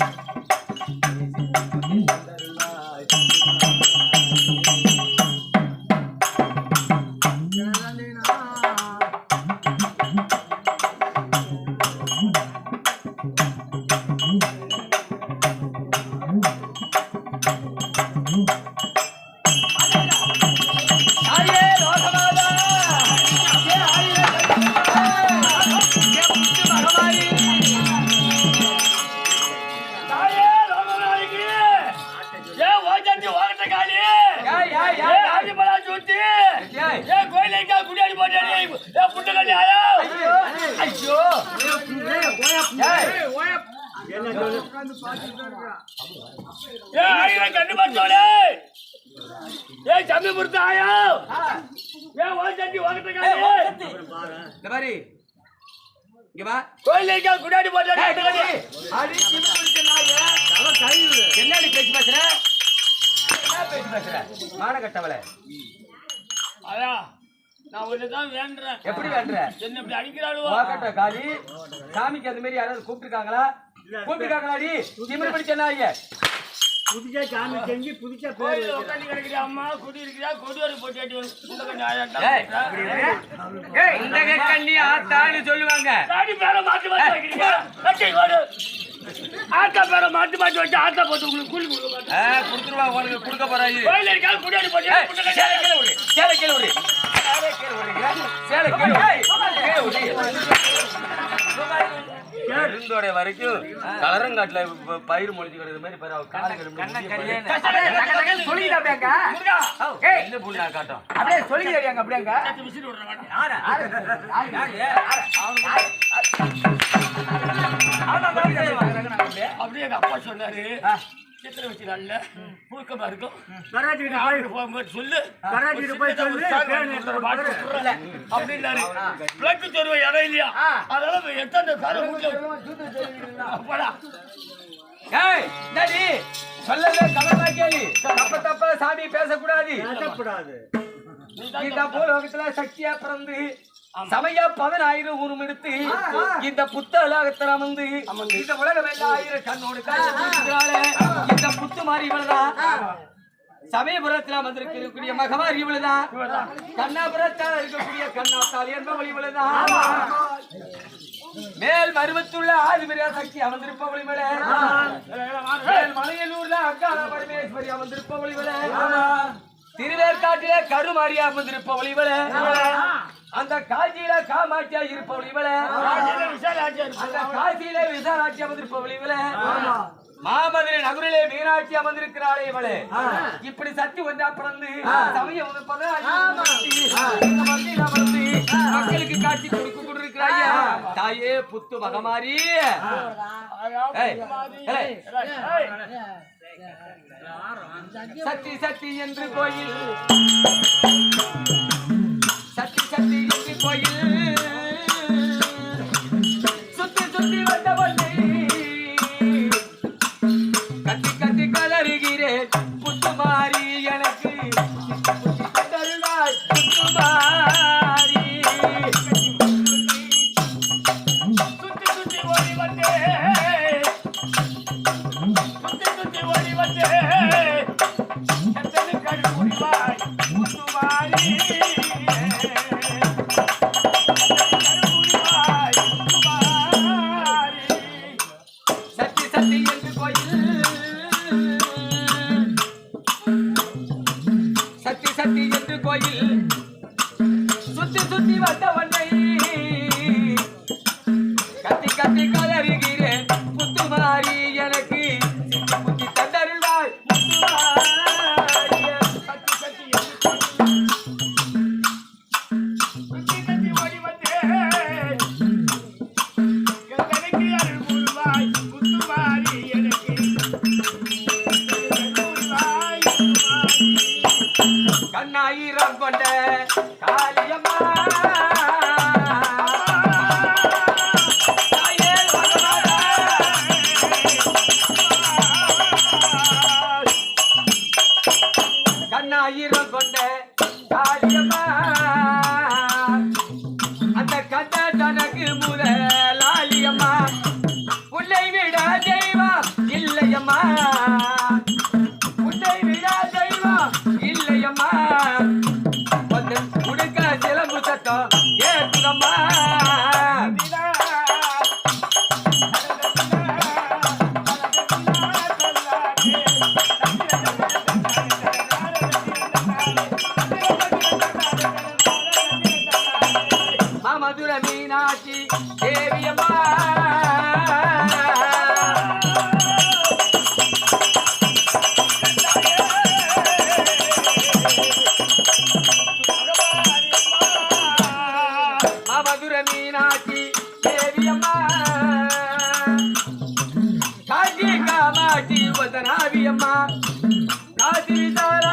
Mm-hmm. ஏ ஆயிரம் கண்ணு பார்த்தோடே ஏ சம்பி ஆயா? ஏ ஓ சட்டி வாங்கிட்டு இந்த மாதிரி இங்க வா. கோயிலுக்கா குடாடி போட்டு. என்னடி பேச்சு பேசுற? என்ன பேச்சு பேசுற? மான கட்டவளே. ஆயா நான் ஒண்ணுதான் வேண்டுறேன். எப்படி வேண்டுற? என்ன இப்படி அடிக்கிறாளுவோ? வாக்கட்ட காளி. சாமிக்கு அந்த மாதிரி யாராவது கூப்பிட்டுருக்காங்களா? கூப்பிட்டுருக்காங்களாடி திமிரு பிடிச்ச நாயே புதுசா சாமி செஞ்சு புதுசா பேர் உட்காந்து கிடக்குறியா அம்மா? குடி இருக்கிறியா கொடி வரை போட்டு இந்த கண்ணி ஆத்தான்னு சொல்லுவாங்க. தாடி பேரை கட்டி ஓடு ஆத்தா பேரை மாத்தி மாத்தி வச்சு ஆத்தா போட்டு உங்களுக்கு கூலி கொடுக்க குடுத்துருவா உனக்கு கொடுக்க போறாரு கோயில இருக்கா குடியாடி போட்டு ஏய், சேலை கீழே விடு, சேலை கீழே விடு. சேலை கீழே விடுங்க. சேலை கீழே விடு. இருந்தோட வரைக்கும் கலரங்காட்டுல பயிர் முளைச்சு கிடக்குற மாதிரி பாரு, காட்டும். விசிறி விடுறேன் அப்படியே. அப்பா சொன்னாரு. சித்திரை வச்சு நல்ல புழுக்கமா இருக்கும். கிட்ட போய் போகும்போது சொல்லு. கிட்ட போய் சொல்லு. அப்படின்னாரு. பிளக்கு தருவ இடம் இல்லையா? அதனால எத்தனை ஏய், என்னடி? சொல்லவே கவனமா கேளு. தப்ப தப்பா சாமி பேசக்கூடாது. கஷ்டப்படாது இந்த பூலோகத்துல சக்தியா பிறந்து சமய பதினாயிரம் உருவம் எடுத்து இந்த புத்தகத்துல அமர்ந்து இந்த உலகம் எல்லாம் ஆயிரம் கண்ணோடு இந்த புத்து மாறி இவள்தான். சமயபுரத்துல வந்திருக்கக்கூடிய மகமாரி இவளுதான். கண்ணாபுரத்தால் இருக்கக்கூடிய கண்ணாத்தால் என்பவள் இவளுதான். மேல் மருவத்துள்ள ஆதிபரியா சக்தி அமர்ந்திருப்பவள் மேல் மலையனூர்ல அக்கால பரமேஸ்வரி அமர்ந்திருப்பவள் திருவேற்காட்டிலே கருமாரியா அமர்ந்திருப்பவள் அந்த காஞ்சியில காமாட்சியா இருப்பவள் இவளே. அந்த காசியிலே விசாலாட்சி அமர்ந்திருப்பவள் இவளே. மாமதுரை நகரிலே மீனாட்சி அமர்ந்திருக்கிறாளே இவளே. இப்படி சக்தி ஒன்றா பிறந்து சமயம் வந்து மக்களுக்கு காட்சி கொடுக்க கொண்டிருக்கிறாயா. தாயே புத்து மகமாரி. சக்தி சக்தி என்று கோயில். சக்தி கோயில். கண்ணாயிரம் கொண்ட காளியம்மா. கண்ணாயிரம் கொண்ட காளியம்மா. அந்த கண்ட தனக்கு முதலாளியம்மா மதுர மீனாட்சி தேவி அம்மா. காட்சி காமாட்சி வதனாவி அம்மா. காட்சி தார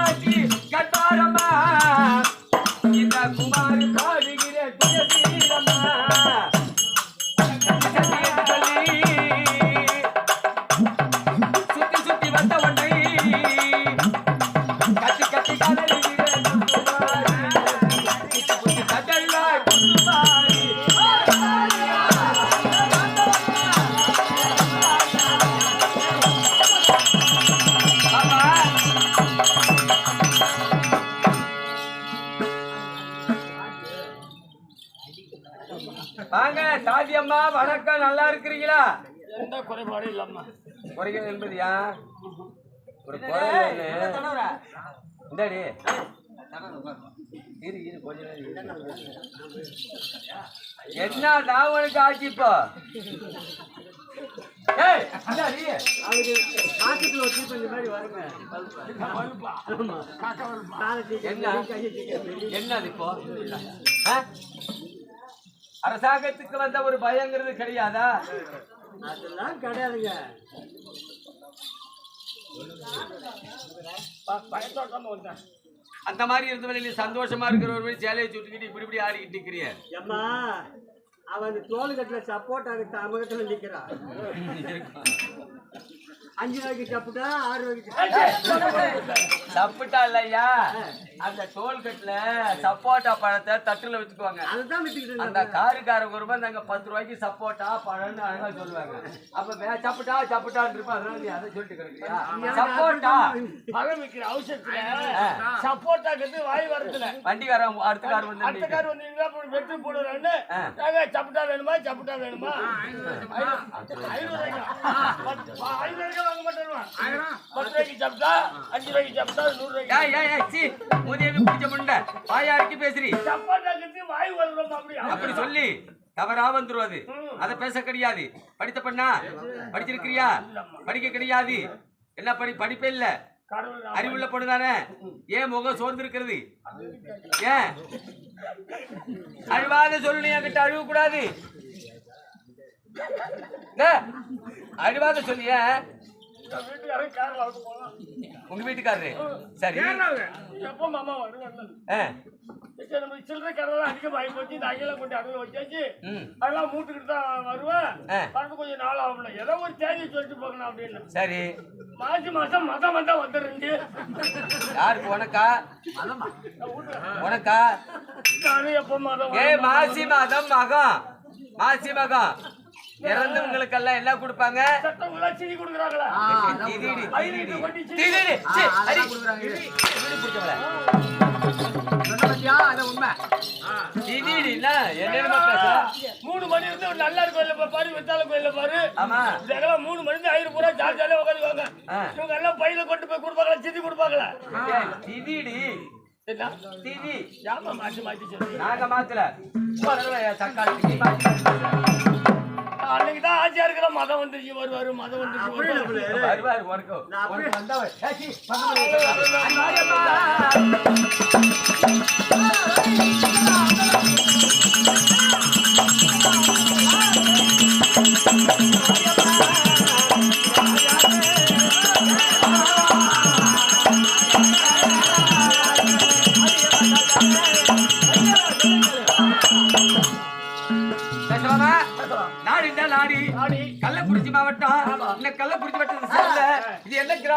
வாங்க தாதி அம்மா வணக்கம். நல்லா இருக்கிறீங்களா? எந்த குறைபாடும் இல்லாம. குறைகள் என்பதியா? ஒரு குறை இந்தாடி. இரு இரு கொஞ்ச. என்ன நான் உனக்கு ஆச்சு இப்போ என்ன? இப்போ? அரசாங்கத்துக்கு வந்த ஒரு பயங்கிறது கிடையாதா? அதெல்லாம் கிடையாதுங்க. பயத்தோட்டமா வந்தேன். அந்த மாதிரி இருந்தவரை நீ சந்தோஷமா இருக்கிற ஒரு சேலையை சுட்டுக்கிட்டு இப்படி இப்படி ஆடிக்கிட்டு ஏம்மா அவன் அந்த தோல் கட்டுல சப்போர்ட் ஆகுது அமகத்துல நிக்கிறான் அஞ்சு ரூபாய்க்கு சாப்பிட்டா ஆறு ரூபாய்க்கு சப்புட்டா. இல்லையா? அந்த டோல்கேட்ல சப்போட்டா பழத்தை தட்டுல வச்சுக்குவாங்க அதுதான் வித்துக்கிட்டு அந்த காருக்காரங்க வரும்போது நாங்க பத்து ரூபாய்க்கு சப்போட்டா பழம்னு அழகா சொல்லுவாங்க. அப்ப வே- சப்புட்டா சப்புட்டான்னு இருப்பா அதனால நீ அதை சொல்லிட்டு கிடக்குறியா? சப்போட்டா? பழம் விற்கிற அவசரத்துல சப்போர்ட்டாக்கு வாய் வரதுல வண்டிக்காரன் அடுத்த கார் வந்து அடுத்த கார் அப்புறம் வெற்றி போடுறான்னு சப்புட்டா வேணுமா? சப்புட்டா வேணுமா? ஐநூறு ஐநூறு வாங்க மாட்டேன் பத்து ரூபாய்க்கு சாப்பிட்டா அஞ்சு ரூபாய்க்கு நூறு ரூபாய்க்கு வாய் அப்படி சொல்லி தவறா வந்துரும் அது அத பேச கிடையாது. படித்த பண்ணா? படிச்சிருக்கிறியா? படிக்க கிடையாது. என்ன படி படிப்பே இல்ல. அறிவுள்ள பொண்ணுதானே ஏன் முகம் சோர்ந்து இருக்கிறது ஏன்? அழுவாத சொல்லு என்கிட்ட அழுவ கூடாது அழுவாத சொல்லு ஏன் உங்க வீட்டுக்காரரு? சரி. நம்ம சில்லறை கடைலாம் அதிகமாகி போச்சு இந்த அங்கெல்லாம் கொண்டு அடகு வச்சாச்சு. அதெல்லாம் மூட்டுக்கிட்டு தான் வருவேன். பணத்து கொஞ்சம் நாள் ஏதோ ஒரு தேதி சொல்லிட்டு போகணும் அப்படின்னு. சரி. மாசி மாசம் மதம் வந்தா வந்துருந்து யாருக்கு உனக்கா? உனக்கா? நானும் எப்போ மதம் ஏ மாசி மாதம் மகம். மாசி மகம். இறந்தவங்களுக்கெல்லாம் என்ன கொடுப்பாங்க? செஞ்சு கொடுக்குறாங்களா. மூணு இருந்து ஒரு நல்லார் கோயில்ல போய் பாரு வித்தால கோயில்ல பாரு. ஆமா. இதெல்லாம் மூணு மணி இருந்து ஆயிரம் பூரா ஜாலி ஜாலியா உட்காந்துக்குவாங்க. இவங்க எல்லாம் பையில கொண்டு போய் கொடுப்பாங்களா சித்தி கொடுப்பாங்களா? சொல்லி. நாங்க மாத்தல. பரவாயில்ல, என் தக்காளி அன்னைக்கு தான் ஆட்சியா இருக்கிற மதம் வந்துருச்சு வருவாரு மதம் வந்துருச்சு வருவாரு. பிள்ளை.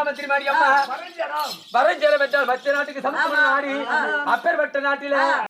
மாதிரி அம்மா பரஞ்சரம் என்றால் மற்ற நாட்டுக்கு சமத்துவ நாடு அப்பேற்பட்ட நாட்டில